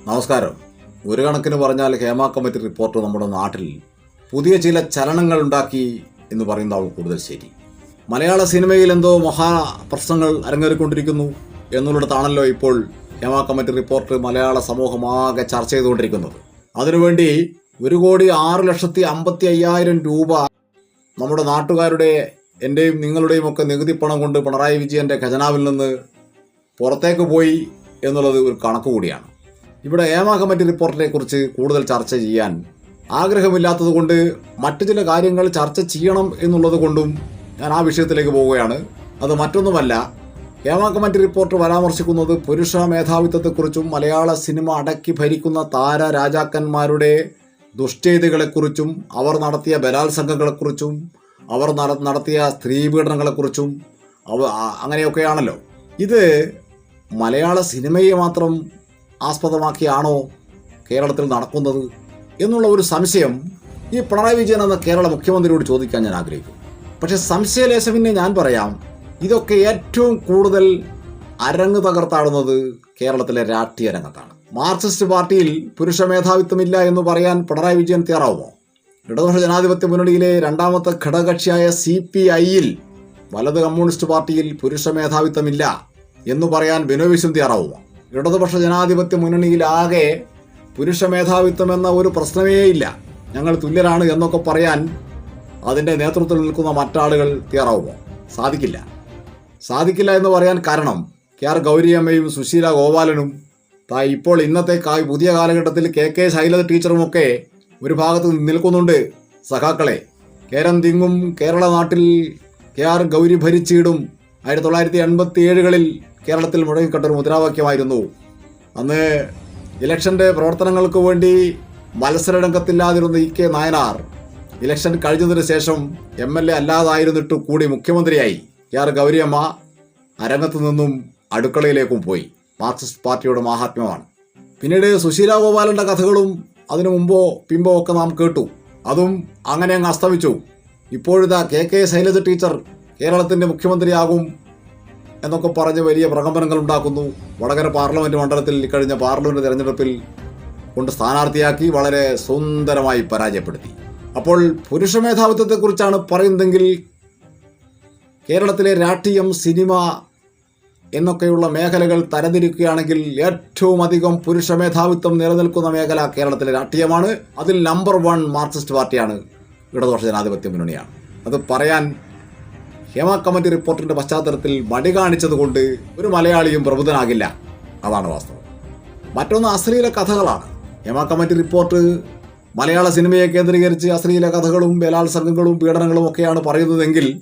നമസ്കാരം. ഒരു കണക്കിന് പറഞ്ഞാൽ ഹേമ കമ്മിറ്റി റിപ്പോർട്ട് നമ്മുടെ നാട്ടിൽ പുതിയ ചില ചലനങ്ങൾ ഉണ്ടാക്കി എന്ന് പറയുന്നതാണ് കൂടുതൽ ശരി. മലയാള സിനിമയിൽ എന്തോ മഹാ പ്രശ്നങ്ങൾ അരങ്ങേറിക്കൊണ്ടിരിക്കുന്നു എന്നുള്ളിടത്താണല്ലോ ഇപ്പോൾ ഹേമ കമ്മിറ്റി റിപ്പോർട്ട് മലയാള സമൂഹമാകെ ചർച്ച ചെയ്തുകൊണ്ടിരിക്കുന്നത്. അതിനുവേണ്ടി ഒരു കോടി ആറ് ലക്ഷത്തി അമ്പത്തി അയ്യായിരം രൂപ നമ്മുടെ നാട്ടുകാരുടെ എന്റെയും നിങ്ങളുടെയും ഒക്കെ നികുതി പണം കൊണ്ട് പിണറായി വിജയന്റെ ഖജനാവിൽ നിന്ന് പുറത്തേക്ക് പോയി എന്നുള്ളത് ഒരു കണക്ക് കൂടിയാണ്. ഇവിടെ ഏമ കമ്മിറ്റി റിപ്പോർട്ടിനെ കുറിച്ച് കൂടുതൽ ചർച്ച ചെയ്യാൻ ആഗ്രഹമില്ലാത്തതുകൊണ്ട് മറ്റു ചില കാര്യങ്ങൾ ചർച്ച ചെയ്യണം എന്നുള്ളത് കൊണ്ടും ഞാൻ ആ വിഷയത്തിലേക്ക് പോവുകയാണ്. അത് മറ്റൊന്നുമല്ല ഏമ കമ്മിറ്റി റിപ്പോർട്ട് പരാമർശിക്കുന്നത് പുരുഷ മേധാവിത്വത്തെക്കുറിച്ചും മലയാള സിനിമ അടക്കി ഭരിക്കുന്ന താര രാജാക്കന്മാരുടെ ദുഷ്ചെയ്തികളെക്കുറിച്ചും അവർ നടത്തിയ ബലാത്സംഗങ്ങളെക്കുറിച്ചും അവർ നട- നടത്തിയ സ്ത്രീപീഡനങ്ങളെക്കുറിച്ചും അവ അങ്ങനെയൊക്കെയാണല്ലോ. ഇത് മലയാള സിനിമയെ മാത്രം ആസ്പദമാക്കിയാണോ കേരളത്തിൽ നടക്കുന്നത് എന്നുള്ള ഒരു സംശയം ഈ പിണറായി വിജയൻ എന്ന കേരള മുഖ്യമന്ത്രിയോട് ചോദിക്കാൻ ഞാൻ ആഗ്രഹിക്കും പക്ഷെ സംശയലേശവിനെ ഞാൻ പറയാം. ഇതൊക്കെ ഏറ്റവും കൂടുതൽ അരങ്ങ് തകർത്താടുന്നത് കേരളത്തിലെ രാഷ്ട്രീയ രംഗത്താണ്. മാർക്സിസ്റ്റ് പാർട്ടിയിൽ പുരുഷ മേധാവിത്വമില്ല എന്ന് പറയാൻ പിണറായി വിജയൻ തയ്യാറാവുമോ? ഇടതുപക്ഷ ജനാധിപത്യ മുന്നണിയിലെ രണ്ടാമത്തെ ഘടകകക്ഷിയായ സി പി ഐയിൽ വലത് കമ്മ്യൂണിസ്റ്റ് പാർട്ടിയിൽ പുരുഷ മേധാവിത്വമില്ല എന്ന് പറയാൻ ബിനോയ് തയ്യാറാവുമോ? ഇടതുപക്ഷ ജനാധിപത്യ മുന്നണിയിലാകെ പുരുഷ മേധാവിത്വം എന്ന ഒരു പ്രശ്നമേ ഇല്ല. ഞങ്ങൾ തുല്യരാണ് എന്നൊക്കെ പറയാൻ അതിന്റെ നേതൃത്വത്തിൽ നിൽക്കുന്ന മറ്റാളുകൾ തയ്യാറാവുമോ? സാധിക്കില്ല. സാധിക്കില്ല എന്ന് പറയാൻ കാരണം കെ ആർ ഗൗരിയമ്മയും സുശീല ഗോപാലനും താ ഇപ്പോൾ ഇന്നത്തെ പുതിയ കാലഘട്ടത്തിൽ കെ കെ ശൈലജ ടീച്ചറുമൊക്കെ ഒരു ഭാഗത്ത് നിൽക്കുന്നുണ്ട് സഖാക്കളെ. കേരം തിങ്ങും കേരള നാട്ടിൽ കെ ആർ ഗൗരി ഭരിച്ചിടും. ആയിരത്തി തൊള്ളായിരത്തി എൺപത്തി ഏഴുകളിൽ കേരളത്തിൽ മുഴങ്ങിക്കട്ടൊരു മുദ്രാവാക്യമായിരുന്നു. അന്ന് ഇലക്ഷന്റെ പ്രവർത്തനങ്ങൾക്ക് വേണ്ടി മത്സരരംഗത്തില്ലാതിരുന്ന ഇ കെ നായനാർ ഇലക്ഷൻ കഴിഞ്ഞതിന് ശേഷം എം എൽ എ അല്ലാതായിരുന്നിട്ട് കൂടി മുഖ്യമന്ത്രിയായി. കെ ആർ ഗൗരിയമ്മ അരങ്ങത്തു നിന്നും അടുക്കളയിലേക്കും പോയി. മാർക്സിസ്റ്റ് പാർട്ടിയുടെ മാഹാത്മ്യമാണ്. പിന്നീട് സുശീല ഗോപാലന്റെ കഥകളും അതിനു മുമ്പോ പിമ്പോ ഒക്കെ നാം കേട്ടു. അതും അങ്ങനെ അങ്ങ് അസ്തമിച്ചു. ഇപ്പോഴിതാ കെ കെ ശൈലജ ടീച്ചർ കേരളത്തിന്റെ മുഖ്യമന്ത്രിയാകും എന്നൊക്കെ പറഞ്ഞ് വലിയ പ്രകമ്പനങ്ങൾ ഉണ്ടാക്കുന്നു. വടകര പാർലമെന്റ് മണ്ഡലത്തിൽ ഇക്കഴിഞ്ഞ പാർലമെന്റ് തെരഞ്ഞെടുപ്പിൽ കൊണ്ട് സ്ഥാനാർത്ഥിയാക്കി വളരെ സുന്ദരമായി പരാജയപ്പെടുത്തി. അപ്പോൾ പുരുഷ മേധാവിത്വത്തെക്കുറിച്ചാണ് പറയുന്നതെങ്കിൽ കേരളത്തിലെ രാഷ്ട്രീയം സിനിമ എന്നൊക്കെയുള്ള മേഖലകൾ തരംതിരിക്കുകയാണെങ്കിൽ ഏറ്റവും അധികം പുരുഷ മേധാവിത്വം നിലനിൽക്കുന്ന മേഖല കേരളത്തിലെ രാഷ്ട്രീയമാണ്. അതിൽ നമ്പർ വൺ മാർക്സിസ്റ്റ് പാർട്ടിയാണ് ഇടതുപക്ഷ ജനാധിപത്യ മുന്നണിയാണ്. അത് പറയാൻ ഹേമ കമ്മിറ്റി റിപ്പോർട്ടിന്റെ പശ്ചാത്തലത്തിൽ മടി കാണിച്ചതുകൊണ്ട് ഒരു മലയാളിയും പ്രബുദ്ധനാകില്ല. അതാണ് വാസ്തവം. മറ്റൊന്ന് അശ്ലീല കഥകളാണ്. ഹേമ കമ്മിറ്റി റിപ്പോർട്ട് മലയാള സിനിമയെ കേന്ദ്രീകരിച്ച് അശ്ലീല കഥകളും ബലാത്സംഗങ്ങളും പീഡനങ്ങളും ഒക്കെയാണ് പറയുന്നതെങ്കിൽ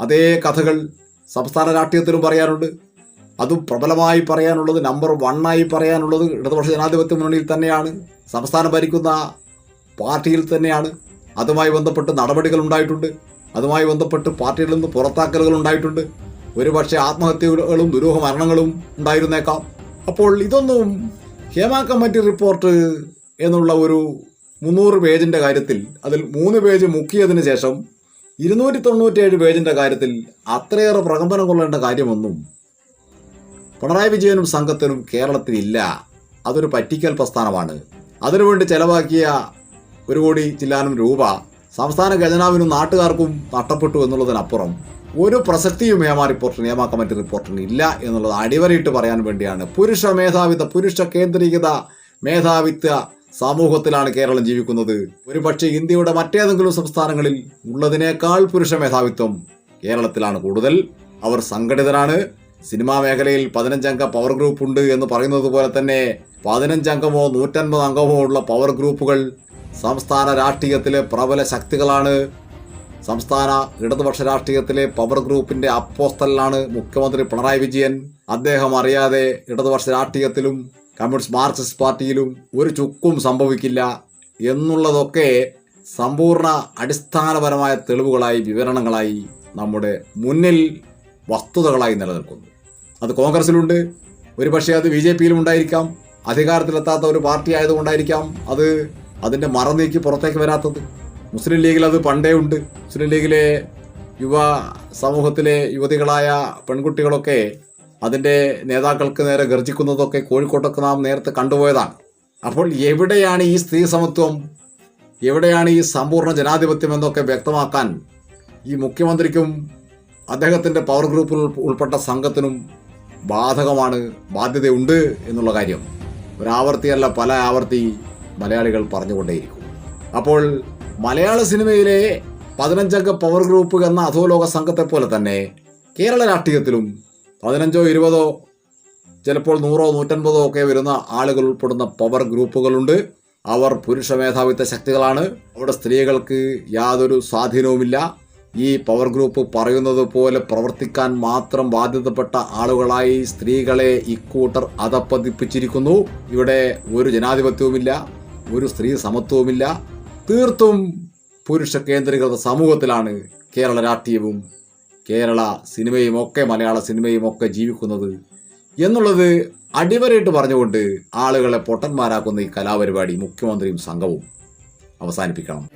അതേ കഥകൾ സംസ്ഥാന രാഷ്ട്രീയത്തിലും പറയാനുണ്ട് അതും പ്രബലമായി പറയാനുള്ളത് നമ്പർ വണ്ണായി പറയാനുള്ളത് ഇടതുപക്ഷ ജനാധിപത്യ മുന്നണിയിൽ തന്നെയാണ്. സംസ്ഥാനം ഭരിക്കുന്ന പാർട്ടിയിൽ തന്നെയാണ്. അതുമായി ബന്ധപ്പെട്ട് നടപടികൾ ഉണ്ടായിട്ടുണ്ട്. അതുമായി ബന്ധപ്പെട്ട് പാർട്ടിയിൽ നിന്ന് പുറത്താക്കലുകൾ ഉണ്ടായിട്ടുണ്ട്. ഒരുപക്ഷെ ആത്മഹത്യകളും ദുരൂഹ മരണങ്ങളും ഉണ്ടായിരുന്നേക്കാം. അപ്പോൾ ഇതൊന്നും ഹേമ കമ്മിറ്റി റിപ്പോർട്ട് എന്നുള്ള ഒരു മുന്നൂറ് പേജിന്റെ കാര്യത്തിൽ അതിൽ മൂന്ന് പേജ് മുക്കിയതിന് ശേഷം ഇരുന്നൂറ്റി തൊണ്ണൂറ്റേഴ് പേജിന്റെ കാര്യത്തിൽ അത്രയേറെ പ്രകമ്പനം കൊള്ളേണ്ട കാര്യമൊന്നും പിണറായി വിജയനും സംഘത്തിനും കേരളത്തിലില്ല. അതൊരു പറ്റിക്കൽ പ്രസ്ഥാനമാണ്. അതിനുവേണ്ടി ചെലവാക്കിയ ഒരു കോടി ചില്ലാനും രൂപ സംസ്ഥാന ഖജനാവിനും നാട്ടുകാർക്കും നഷ്ടപ്പെട്ടു എന്നുള്ളതിനപ്പുറം ഒരു പ്രസക്തിയും ഹേമ റിപ്പോർട്ടിന് നിയമ കമ്മിറ്റി റിപ്പോർട്ടിന് ഇല്ല എന്നുള്ളത് അടിവരയിട്ട് പറയാൻ വേണ്ടിയാണ്. പുരുഷ മേധാവിത്വ പുരുഷ കേന്ദ്രീകൃത മേധാവിത്വ സമൂഹത്തിലാണ് കേരളം ജീവിക്കുന്നത്. ഒരുപക്ഷെ ഇന്ത്യയുടെ മറ്റേതെങ്കിലും സംസ്ഥാനങ്ങളിൽ ഉള്ളതിനേക്കാൾ പുരുഷ മേധാവിത്വം കേരളത്തിലാണ് കൂടുതൽ. അവർ സംഘടിതരാണ്. സിനിമാ മേഖലയിൽ പതിനഞ്ചംഗ പവർ ഗ്രൂപ്പ് ഉണ്ട് എന്ന് പറയുന്നത് പോലെ തന്നെ പതിനഞ്ചംഗമോ നൂറ്റൻപത് അംഗമോ ഉള്ള പവർ ഗ്രൂപ്പുകൾ സംസ്ഥാന രാഷ്ട്രീയത്തിലെ പ്രബല ശക്തികളാണ്. സംസ്ഥാന ഇടതുപക്ഷ രാഷ്ട്രീയത്തിലെ പവർ ഗ്രൂപ്പിന്റെ അപ്പോസ്തലാണ് മുഖ്യമന്ത്രി പിണറായി വിജയൻ. അദ്ദേഹം അറിയാതെ ഇടതുപക്ഷ രാഷ്ട്രീയത്തിലും കമ്മ്യൂണിസ്റ്റ് മാർക്സിസ്റ്റ് പാർട്ടിയിലും ഒരു ചുക്കും സംഭവിക്കില്ല എന്നുള്ളതൊക്കെ സമ്പൂർണ അടിസ്ഥാനപരമായ തെളിവുകളായി വിവരണങ്ങളായി നമ്മുടെ മുന്നിൽ വസ്തുതകളായി നിലനിൽക്കുന്നു. അത് കോൺഗ്രസിലുണ്ട്. ഒരുപക്ഷെ അത് ബി ജെ പിയിലും ഉണ്ടായിരിക്കാം. അധികാരത്തിലെത്താത്ത ഒരു പാർട്ടി ആയതുകൊണ്ടായിരിക്കാം അത് അതിന്റെ മറന്നേക്ക് പുറത്തേക്ക് വരാത്തത്. മുസ്ലിം ലീഗിൽ അത് പണ്ടേ ഉണ്ട്. മുസ്ലിം ലീഗിലെ യുവ സമൂഹത്തിലെ യുവതികളായ പെൺകുട്ടികളൊക്കെ അതിന്റെ നേതാക്കൾക്ക് നേരെ ഗർജിക്കുന്നതൊക്കെ കോഴിക്കോട്ടൊക്കെ നാം നേരത്തെ കണ്ടുപോയതാണ്. അപ്പോൾ എവിടെയാണ് ഈ സ്ത്രീ സമത്വം? എവിടെയാണ് ഈ സമ്പൂർണ ജനാധിപത്യം എന്നൊക്കെ വ്യക്തമാക്കാൻ ഈ മുഖ്യമന്ത്രിക്കും അദ്ദേഹത്തിന്റെ പവർ ഗ്രൂപ്പിൽ ഉൾപ്പെട്ട സംഘത്തിനും ബാധകമാണ് ബാധ്യതയുണ്ട് എന്നുള്ള കാര്യം. ഒരാവർത്തിയല്ല പല ആവർത്തി മലയാളികൾ പറഞ്ഞുകൊണ്ടേയിരിക്കും. അപ്പോൾ മലയാള സിനിമയിലെ പതിനഞ്ചംഗ പവർ ഗ്രൂപ്പ് എന്ന അധോലോക സംഘത്തെ പോലെ തന്നെ കേരള രാഷ്ട്രീയത്തിലും പതിനഞ്ചോ ഇരുപതോ ചിലപ്പോൾ നൂറോ നൂറ്റൻപതോ ഒക്കെ വരുന്ന ആളുകൾ ഉൾപ്പെടുന്ന പവർ ഗ്രൂപ്പുകളുണ്ട് അവർ പുരുഷ മേധാവിത്വ ശക്തികളാണ്. അവിടെ സ്ത്രീകൾക്ക് യാതൊരു സ്വാധീനവുമില്ല. ഈ പവർ ഗ്രൂപ്പ് പറയുന്നത് പോലെ പ്രവർത്തിക്കാൻ മാത്രം ബാധ്യതപ്പെട്ട ആളുകളായി സ്ത്രീകളെ ഇക്കൂട്ടർ അധപ്പതിപ്പിച്ചിരിക്കുന്നു ഇവിടെ ഒരു ജനാധിപത്യവുമില്ല. ഒരു സ്ത്രീ സമത്വവുമില്ല. തീർത്തും പുരുഷ കേന്ദ്രീകൃത സമൂഹത്തിലാണ് കേരള രാഷ്ട്രീയവും കേരള സിനിമയും ഒക്കെ മലയാള സിനിമയും ഒക്കെ ജീവിക്കുന്നത്. എന്നുള്ളത് അടിവരയിട്ട് പറഞ്ഞുകൊണ്ട് ആളുകളെ പൊട്ടന്മാരാക്കുന്ന ഈ കലാപരിപാടി മുഖ്യമന്ത്രിയും സംഘവും അവസാനിപ്പിക്കണം.